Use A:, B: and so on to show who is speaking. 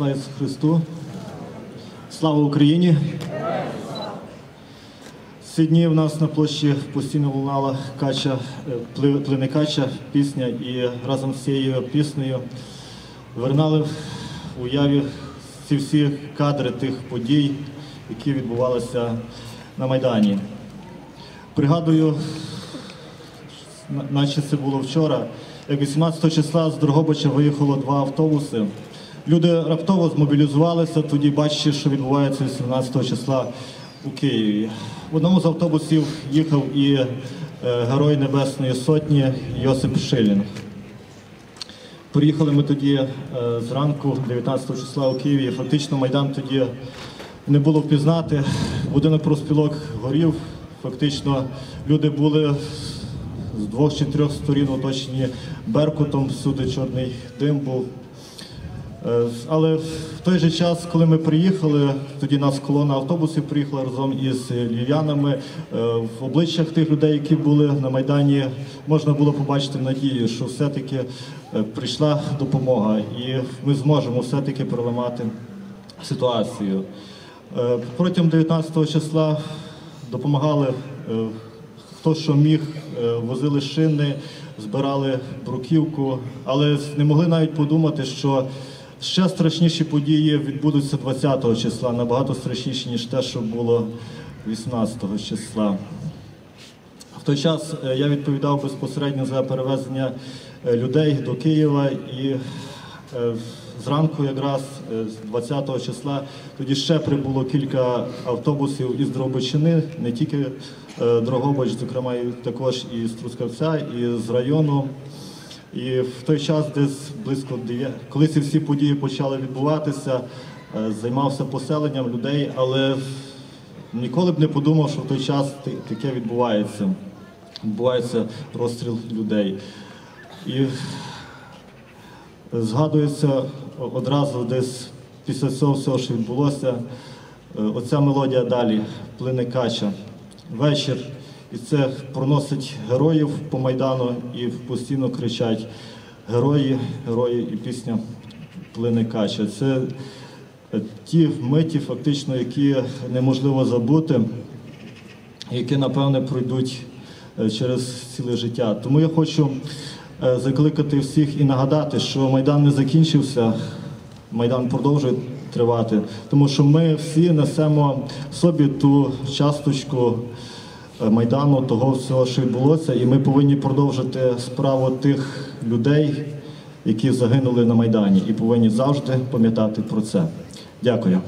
A: Слава Ісусу Христу! Слава Україні! Ці дні в нас на площі постійно лунала кача, е, плине кача, пісня, і разом з цією піснею вернали в уяві ці всі кадри тих подій, які відбувалися на Майдані. Пригадую, наче це було вчора, як 18 числа з Дрогобича виїхало два автобуси. Люди раптово змобілізувалися, тоді бачачи, що відбувається 18 числа у Києві. В одному з автобусів їхав і е, герой Небесної Сотні Йосип Шилінг. Приїхали ми тоді е, зранку, 19 числа у Києві. Фактично Майдан тоді не було впізнати. Будинок профспілок горів. Фактично люди були з двох чи трьох сторін оточені беркутом, всюди чорний дим був. Е, Але в той же час, коли ми приїхали, тоді нас колона автобусів приїхала разом із львів'янами. Е, В обличчях тих людей, які були на Майдані, можна було побачити надію, що все-таки е, прийшла допомога, і ми зможемо все-таки проламати ситуацію. Протягом 19 числа допомагали хто що міг, возили шини, збирали бруківку, але не могли навіть подумати, що ще страшніші події відбудуться 20 числа, набагато страшніші, ніж те, що було 18 числа. В той час е, я відповідав безпосередньо за перевезення е, людей до Києва і е, зранку, якраз з 20 числа, тоді ще прибуло кілька автобусів із Дрогобичини, не тільки Дрогобич, зокрема, і також і з Трускавця, і з району. І в той час, десь близько 9, коли ці всі події почали відбуватися, е, займався поселенням людей, але ніколи б не подумав, що в той час таке відбувається. Відбувається розстріл людей. І згадується одразу десь після цього всього, що відбулося, е, оця мелодія далі, плине кача. Вечір. І це проносить героїв по Майдану і постійно кричать герої, герої і пісня плине кача. Це е, ті миті, фактично, які неможливо забути, які, напевне, пройдуть е, через ціле життя. Тому я хочу е, закликати всіх і нагадати, що Майдан не закінчився, Майдан продовжує тривати, тому що ми всі несемо собі ту часточку Майдану, того всього, що відбулося, і ми повинні продовжити справу тих людей, які загинули на Майдані, і повинні завжди пам'ятати про це. Дякую.